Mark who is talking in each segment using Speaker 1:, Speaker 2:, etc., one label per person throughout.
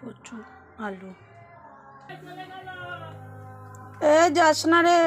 Speaker 1: কচু আলু। এ যাস না রে।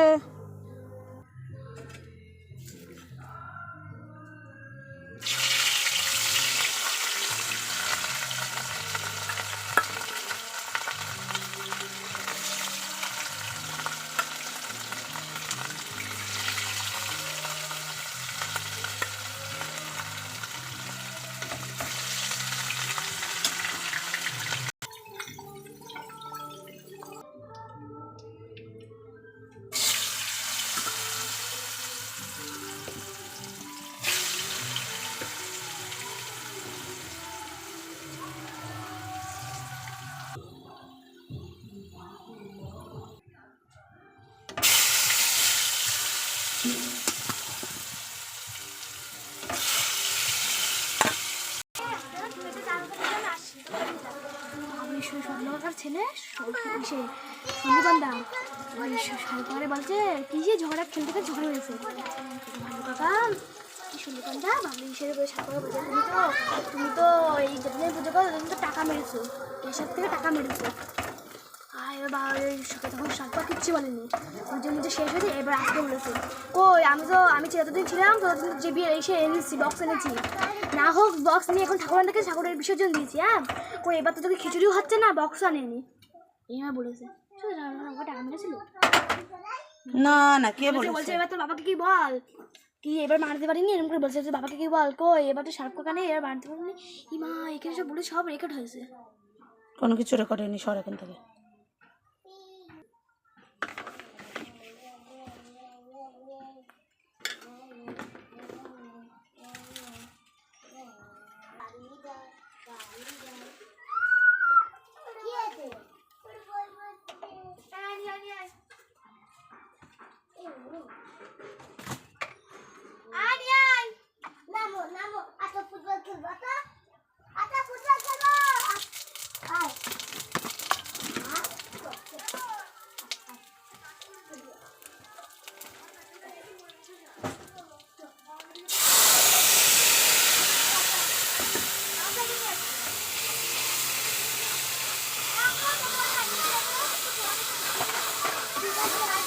Speaker 2: কি যে ঝগড়া, খেলতে খেলতে ঝগড়া হয়েছে কি সন্ধ্যা ভাবলি হিসেবে করে বলছে, তুমি তো তুমি তো এই পুজো করো তুমি তো টাকা মেরেছো। এসব থেকে টাকা মেরেছো। আর বাবা তখন কিচ্ছু বলেনি মুজো শেষ হয়েছে এবার আজকে বলেছে। কই আমি তো আমি যে যতদিন ছিলাম ততদিন যে বিয়ে এসে এনেছি বক্স এনেছি। না হোক বক্স নিয়ে এখন ঠাকুর থেকে ঠাকুরের বিসর্জন দিয়েছি হ্যাঁ? কই এবার তো তোকে খিচুড়িও হচ্ছে না বক্সও আনেনি। এই আমার বলেছে।
Speaker 1: না না কে
Speaker 2: বলছে এবার তোর বাবাকে কি বল? কি এবার মারতে পারিনি? এরকম করে বলছে যে বাবাকে কি বল? কই এবার তো শার্প কাকা নেই এবার মারতে পারিনি ই মা এখানে সব বলে সব রেকর্ড হয়েছে।
Speaker 1: কোনো কিছু রেকর্ড হয়নি সর এখান থেকে। Thank you.